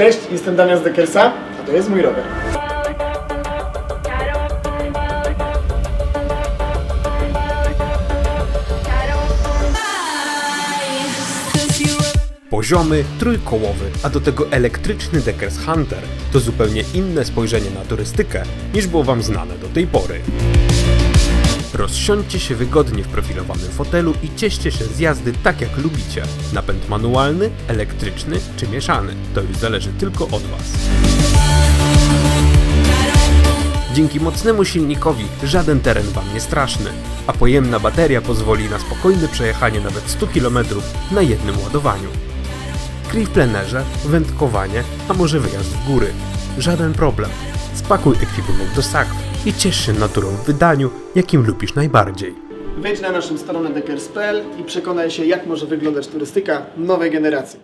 Cześć, jestem Damian z Deckersa, a to jest mój rower. Poziomy, trójkołowy, a do tego elektryczny Deckers Hunter to zupełnie inne spojrzenie na turystykę niż było Wam znane do tej pory. Rozsiądźcie się wygodnie w profilowanym fotelu i cieszcie się z jazdy tak jak lubicie. Napęd manualny, elektryczny czy mieszany, to już zależy tylko od Was. Dzięki mocnemu silnikowi żaden teren Wam nie straszny, a pojemna bateria pozwoli na spokojne przejechanie nawet 100 km na jednym ładowaniu. Kryj w plenerze, wędkowanie, a może wyjazd w góry. Żaden problem. Spakuj ekwipunek do sakw i ciesz się naturą w wydaniu, jakim lubisz najbardziej. Wejdź na naszą stronę deckers.pl i przekonaj się, jak może wyglądać turystyka nowej generacji.